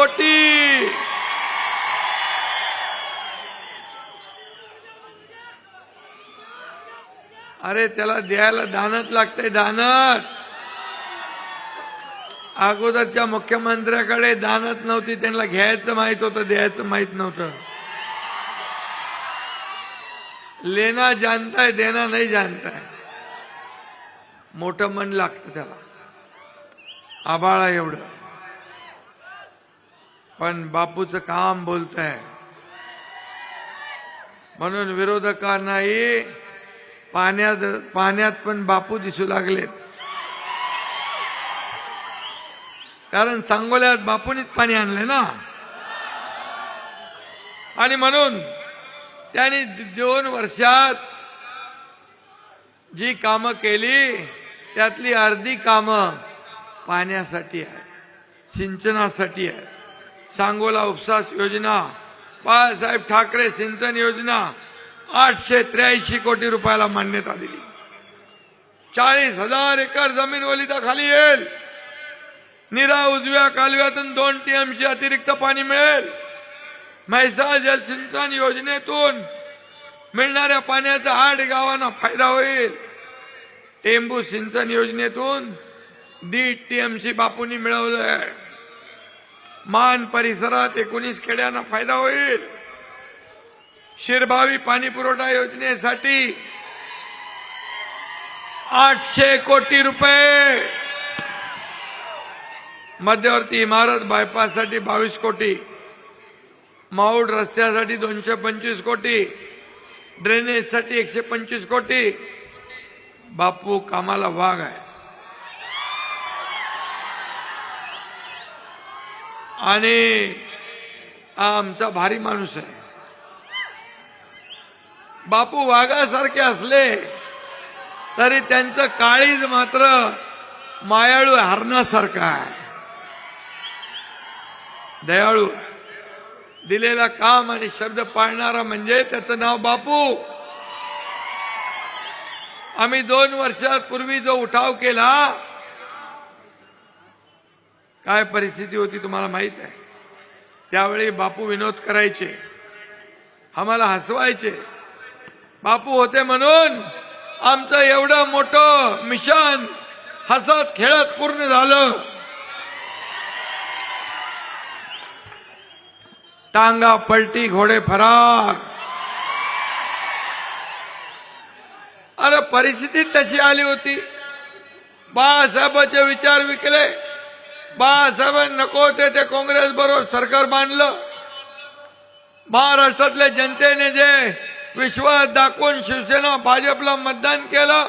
कोटी अरे त्याला द्यायला दानच लागतंय दानत अगोदरच्या मुख्यमंत्र्याकडे दानत नव्हती त्यांना घ्यायचं माहीत होतं द्यायचं माहीत नव्हतं. लेना जानताय देना नाही जानताय. मोठं मन लागतं त्याला. आबाळा एवढं. पण बापूचं काम बोलतंय. म्हणून विरोधकांनाही पाण्यात पाण्यात पण बापू दिसू लागलेत. कारण सांगोल्यात बापूनीच पाणी आणलंय ना. आणि म्हणून त्यांनी दोन वर्षात जी कामं केली त्यातली अर्धी कामं पाण्यासाठी आहे सिंचनासाठी आहे सांगोला उपसास योजना बाळासाहेब ठाकरे सिंचन योजना आठशे त्र्याऐंशी कोटी रुपयाला मान्यता दिली. चाळीस हजार एकर जमीन ओलिताखाली येईल. निरा उजव्या कालव्यातून दोन टीएमसी अतिरिक्त पाणी मिळेल. म्हैसाळ जलसिंचन योजनेतून मिळणाऱ्या पाण्याचा आठ गावांना फायदा होईल. टेंबू सिंचन योजनेतून दीड टीएमसी बापूंनी मिळवलं आहे मान परिसरात एकोणीस खेड्यांना फायदा होईल. शिरभावी पाणी पुरवठा योजनेसाठी आठशे कोटी रुपये. मध्यवर्ती इमारत बायपाससाठी बावीस कोटी. माऊड रस्त्यासाठी दोनशे पंचवीस कोटी. ड्रेनेजसाठी एकशे पंचवीस कोटी. बापू कामाला वाघ आहे. आणि हा आमचा भारी माणूस आहे. बापू वाघासारखे असले तरी त्यांचं काळीज मात्र मायाळू हरणासारखं आहे. दयाळू दिलेला काम आणि शब्द पाळणारा म्हणजे त्याचं नाव बापू. आम्ही दोन वर्षापूर्वी जो उठाव केला काय परिस्थिती होती तुम्हाला माहीत आहे? त्यावेळी बापू विनोद करायचे. आम्हाला हसवायचे. बापू होते म्हणून आमचं एवढं मोठं मिशन हसत खेळत पूर्ण झालं. टांगा पलटी घोडे फरार. अरे परिस्थिती तशी आली होती. बाळासाहेबांचे विचार विकले. बाळासाहेबां नको होते ते काँग्रेस बरोबर सरकार बांधलं महाराष्ट्रातल्या जनतेने जे विश्वास दाखवून शिवसेना भाजपला मतदान केलं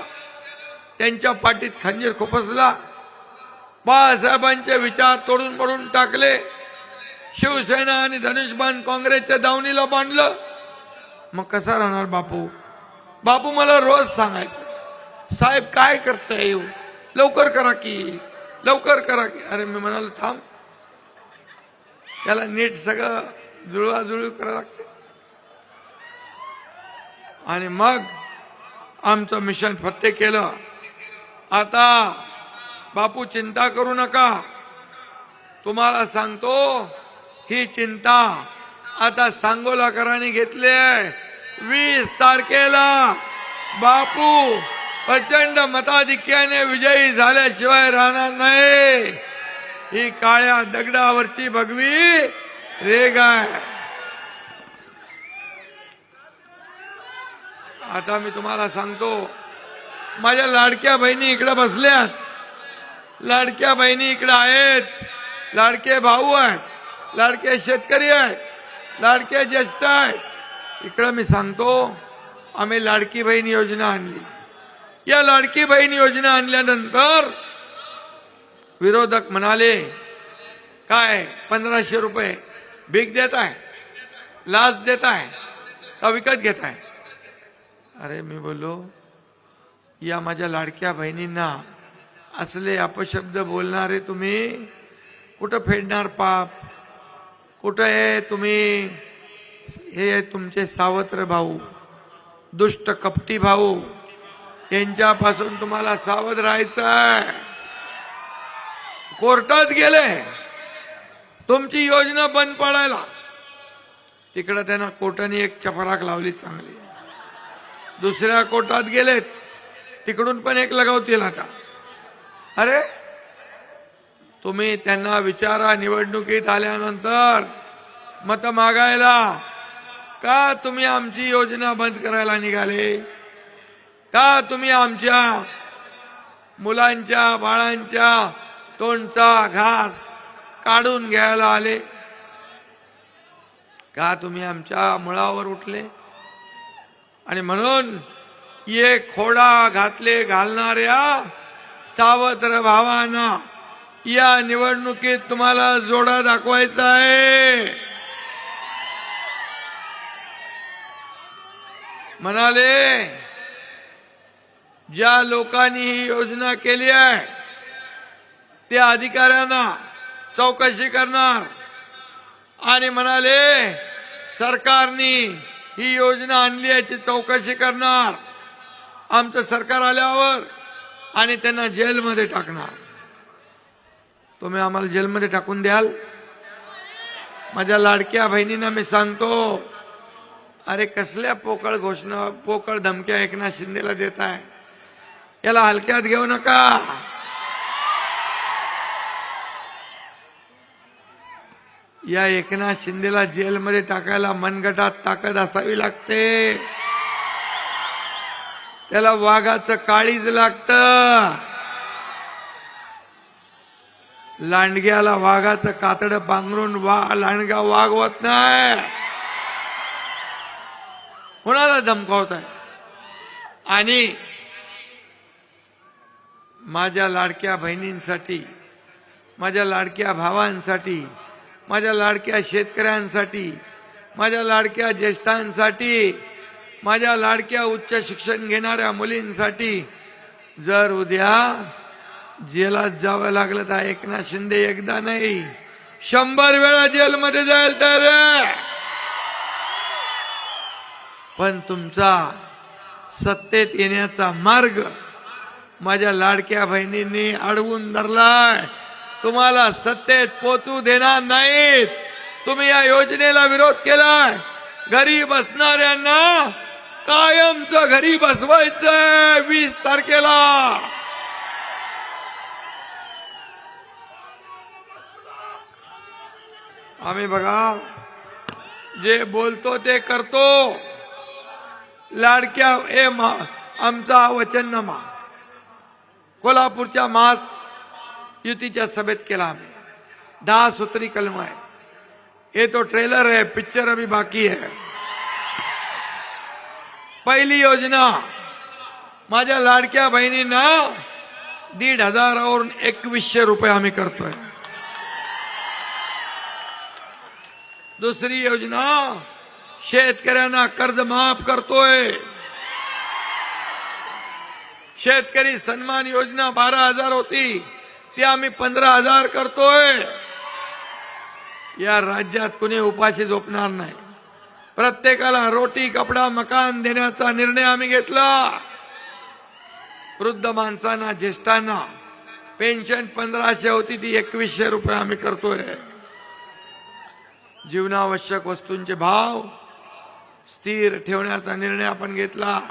त्यांच्या पाठीत खंजीर खुपसला. बाळासाहेबांचे विचार तोडून पडून टाकले. शिवसेना आणि धनुष्यबाण काँग्रेसच्या दावणीला बांधलं. मग कसा राहणार बापू? बापू मला रोज सांगायचं साहेब काय करताय? येऊ लवकर करा की. लवकर करा की. अरे मी म्हणाल थांब. त्याला नीट सगळं जुळवाजुळव करावं लागते. आणि मग आमचं मिशन फत्ते केलं. आता बापू चिंता करू नका. तुम्हाला सांगतो ही चिंता आता सांगोलाकरांनी घेतली आहे. वीस तारखेला बापू प्रचंड मताधिक्याने विजयी झाल्याशिवाय राहणार नाही. ही काळ्या दगडावरची भगवी रेग आहे आता मी तुम्हाला सांगतो, माझ्या लाडक्या बहिणी इकडे बसल्यात. लाडक्या बहिणी इकडे आहेत. लाडके भाऊ आहेत, लाडके शेतकरी आहेत, लाडके ज्येष्ठ आहेत. इकडं मी सांगतो, आम्ही लाडकी बहीण योजना आणली. या लाडकी बहीण योजना आणल्यानंतर विरोधक म्हणाले काय पंधराशे रुपये भीक देत आहे लाच देत आहे का विकत घेत आहे? अरे मी बोललो या माझ्या लाडक्या बहिणींना असले अपशब्द बोलणारे तुम्ही कुठं फेडणार पाप? कुठं आहे तुम्ही हे तुमचे सावत्र भाऊ दुष्ट कपटी भाऊ यांच्यापासून तुम्हाला सावध राहायचं आहे कोर्टात गेले. तुमची योजना बंद पडायला. तिकडं त्यांना कोर्टाने एक चपराक लावली चांगली. दुसऱ्या कोर्टात गेलेत. तिकडून पण एक लगावतील आता अरे तुम्ही त्यांना विचारा निवडणुकीत आल्यानंतर मत मागायला. का तुम्ही आमची योजना बंद करायला निघाले? का तुम्ही आमच्या मुलांच्या बाळांच्या तोंडचा घास काढून घ्यायला आले? का तुम्ही आमच्या मुळावर उठले? आणि म्हणून ये खोडा घातले घालणाऱ्या सावत्र भावांना या निवडणुकीत तुम्हाला जोडा दाखवायचा आहे. म्हणाले ज्या लोकांनी ही योजना केली आहे त्या अधिकाऱ्यांना चौकशी करणार. आणि म्हणाले सरकारने ही योजना आणली याची चौकशी करणार. आमचं सरकार आल्यावर आणि त्यांना जेलमध्ये टाकणार. तुम्ही आम्हाला जेलमध्ये टाकून द्याल? माझ्या लाडक्या बहिणींना मी सांगतो अरे कसल्या पोकळ घोषणा पोकळ धमक्या एकनाथ शिंदेला देत आहे याला हलक्यात घेऊ नका. या एकनाथ शिंदेला जेलमध्ये टाकायला मनगटात ताकद असावी लागते. त्याला वाघाचं काळीज लागत. लांडग्याला वाघाचं कातड पांघरून वा लांडगा वागवत नाही. कोणाला धमकावत आहे आणि माझ्या लाडक्या बहिणींसाठी माझ्या लाडक्या भावांसाठी माझ्या लाडक्या शेतकऱ्यांसाठी माझ्या लाडक्या ज्येष्ठांसाठी माझ्या लाडक्या उच्च शिक्षण घेणाऱ्या मुलींसाठी जर उद्या जेलात जावं लागलं तर एकनाथ शिंदे एकदा नाही शंभर वेळा जेलमध्ये जाईल तर. पण तुमचा सत्तेत येण्याचा मार्ग माझ्या लाडक्या बहिणींनी अडवून धरलाय. तुम्हाला सत्तेत पोचू देणार नाहीत. तुम्ही या योजनेला विरोध केलाय. घरी बसणाऱ्यांना कायमचं घरी बसवायचंय वीस तारखेला. आम्ही बघा जे बोलतो ते करतो. लाडक्या ए मा आमचा वचननामा कोल्हापूरच्या महात युतीच्या सभेत केला आम्ही. दहा सूत्री कलम आहे. ये तो ट्रेलर है पिक्चर अभी बाकी है पहिली योजना, माझ्या लाडक्या बहिणींना दीड हजारावरून एकवीसशे रुपये आम्ही करतोय. दुसरी योजना, शेतकऱ्यांना कर्ज माफ़ करतोय. शेतकरी सन्मान योजना बारा हजार होती. ती आम्ही पंधरा हजार करतोय. या राज्यात कुणी उपाशी झोपणार नाही. प्रत्येकाला रोटी कपडा मकान देण्याचा निर्णय आम्ही घेतला. वृद्ध माणसांना ज्येष्ठांना पेन्शन पंधराशे होती ती एकवीसशे रुपये आम्ही करतोय. जीवनावश्यक वस्तूंचे भाव स्थिर ठेवण्याचा निर्णय आपण घेतला.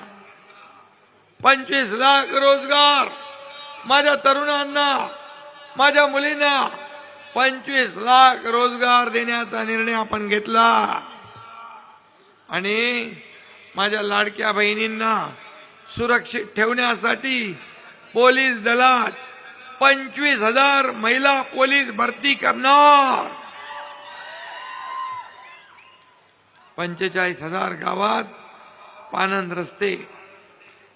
पंचवीस लाख रोजगार. माझ्या तरुणांना माझ्या मुलींना पंचवीस लाख रोजगार देण्याचा निर्णय आपण घेतला. आणि माझ्या लाडक्या बहिणींना सुरक्षित ठेवण्यासाठी पोलीस दलात पंचवीस हजार महिला पोलीस भरती करणार. पंचेचाळीस हजार गावात पानंद रस्ते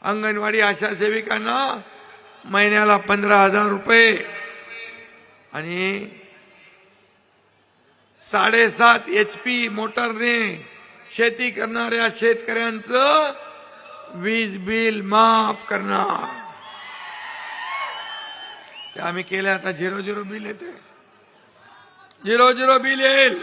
अंगणवाडी आशा सेविकांना महिन्याला पंधरा हजार रुपये. आणि साडेसात एच पी मोटरने शेती करणाऱ्या शेतकऱ्यांचं वीज बिल माफ करणार. ते आम्ही केलं आता झिरो झिरो बिल येते झिरो झिरो बिल येईल.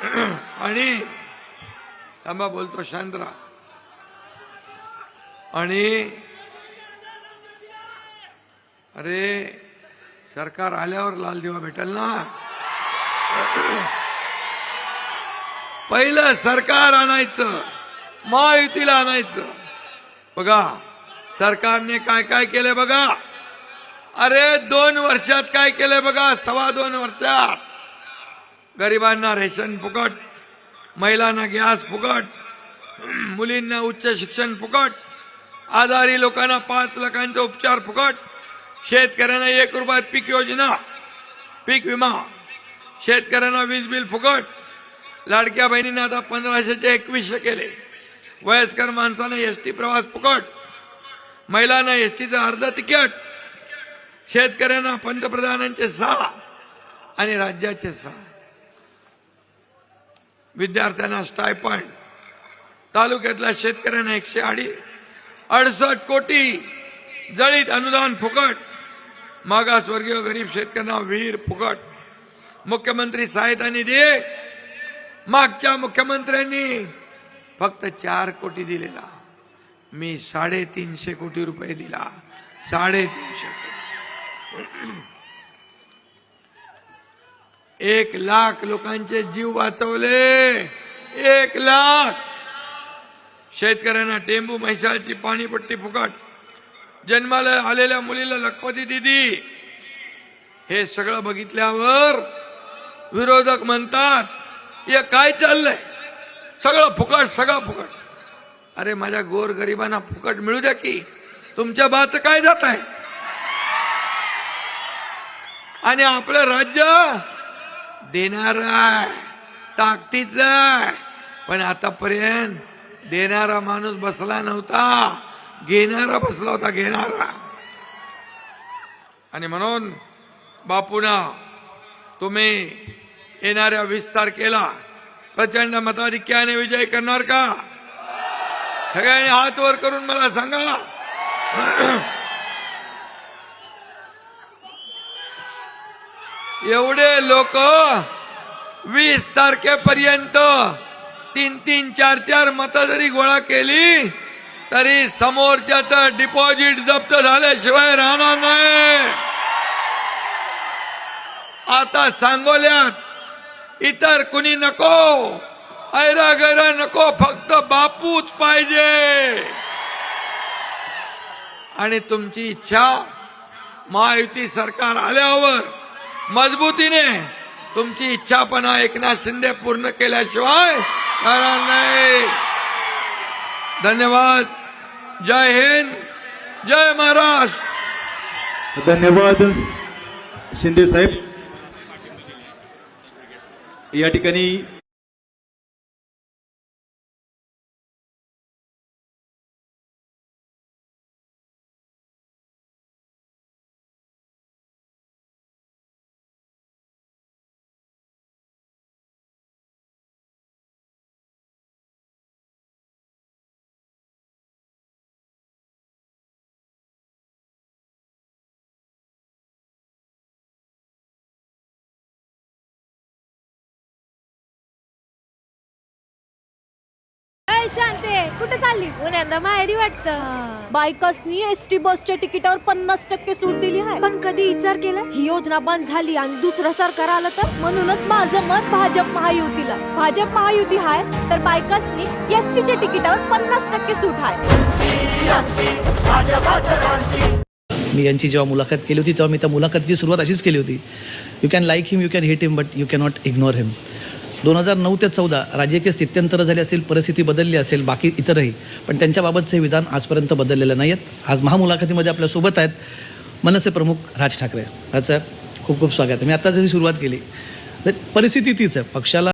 आणि थांबा बोलतो शांतरा आणि अरे सरकार आल्यावर लाल दिवा भेटेल ना? पहिलं सरकार आणायचं महायुतीला आणायचं. बघा सरकारने काय काय केलंय बघा. अरे दोन वर्षात काय केलंय बघा सव्वा दोन वर्षात. गरिबांना रेशन फुकट महिलांना गॅस फुकट मुलींना उच्च शिक्षण फुकट आजारी लोकांना पाच लाखांचा उपचार फुकट शेतकऱ्यांना एक रुपयात पीक योजना पीक विमा शेतकऱ्यांना वीज बिल फुकट. लाडक्या बहिणींना आता पंधराशेचे एकवीसशे केले. वयस्कर माणसांना एसटी प्रवास फुकट. महिलांना एसटीचं अर्ध तिकीट. शेतकऱ्यांना पंतप्रधानांचे सहा आणि राज्याचे सहा. विद्यार्थ्यांना स्टायपंड तालुक्यातल्या शेतकऱ्यांना एकशे अडी अडसष्ट कोटी जळीत अनुदान फुकट. मागासवर्गीय गरीब शेतकऱ्यांना विहीर फुकट. मुख्यमंत्री सहायता निधी. मागच्या मुख्यमंत्र्यांनी फक्त चार कोटी दिलेला. मी साडेतीनशे कोटी रुपये दिला. साडेतीनशे कोटी. एक लाख लोकांचे जीव वाचवले. एक लाख. शेतकऱ्यांना टेंबू म्हैसाळची पाणीपट्टी फुकट. जन्माला आलेल्या मुलीला लखपती दिदी. हे सगळं बघितल्यावर विरोधक म्हणतात हे काय चाललंय? सगळं फुकट सगळं फुकट. अरे माझ्या गोर गरिबांना फुकट मिळू द्या की. तुमच्या बाच काय जात आहे? आणि आपलं राज्य देणार ताकदीच पण आतापर्यंत देणारा माणूस बसला नव्हता. घेणारा बसला होता घेणारा. आणि म्हणून बापूना तुम्ही येणाऱ्या वीस तारखेला प्रचंड मताधिक्याने विजय करणार का? सगळ्यांनी हात वर करून मला सांगा. एवढे लोक वीस तारखेपर्यंत तीन तीन चार चार मतं जरी गोळा केली तरी समोरच्याच डिपॉझिट जप्त झाल्याशिवाय राहणार नाही. आता सांगोल्यात इतर कुणी नको ऐरा गैरा नको फक्त बापूच पाहिजे. आणि तुमची इच्छा महायुती सरकार आल्यावर मजबूतीने तुमची इच्छापणा एकनाथ शिंदे पूर्ण केल्याशिवाय करणार नाही. धन्यवाद. जय हिंद. जय महाराष्ट्र. धन्यवाद शिंदे साहेब. या ठिकाणी अय शांते. कुठे चालली? पुण्यांदा माहेरी वाटतं. बायकर्सनी एस टी बसच्या तिकिटावर पन्नास टक्के सूट दिली आहे. पण कधी विचार केला? ही योजना बंद झाली आणि दुसरं सरकार आलं तर? म्हणूनच माझं मत भाजप महायुतीला. भाजप महायुती हाय तर बायकर्सनी एस टीच्या तिकिटावर पन्नास टक्के सूट आहे मी यांची जेव्हा मुलाखत केली होती तेव्हा मी त्या मुलाखतीची सुरुवात अशीच केली होती. You can like him you can hate him but you cannot ignore him दोन हजार नऊ ते चौदा राजकीय स्थित्यंतर झाली असेल परिस्थिती बदलली असेल बाकी इतरही. पण त्यांच्याबाबतचे विधान आजपर्यंत बदललेलं नाही आहेत आज महामुलाखतीमध्ये आपल्यासोबत आहेत मनसे प्रमुख राज ठाकरे. याचं खूप खूप स्वागत आहे. मी आता जशी सुरुवात केली म्हणजे परिस्थिती तीच आहे. पक्षाला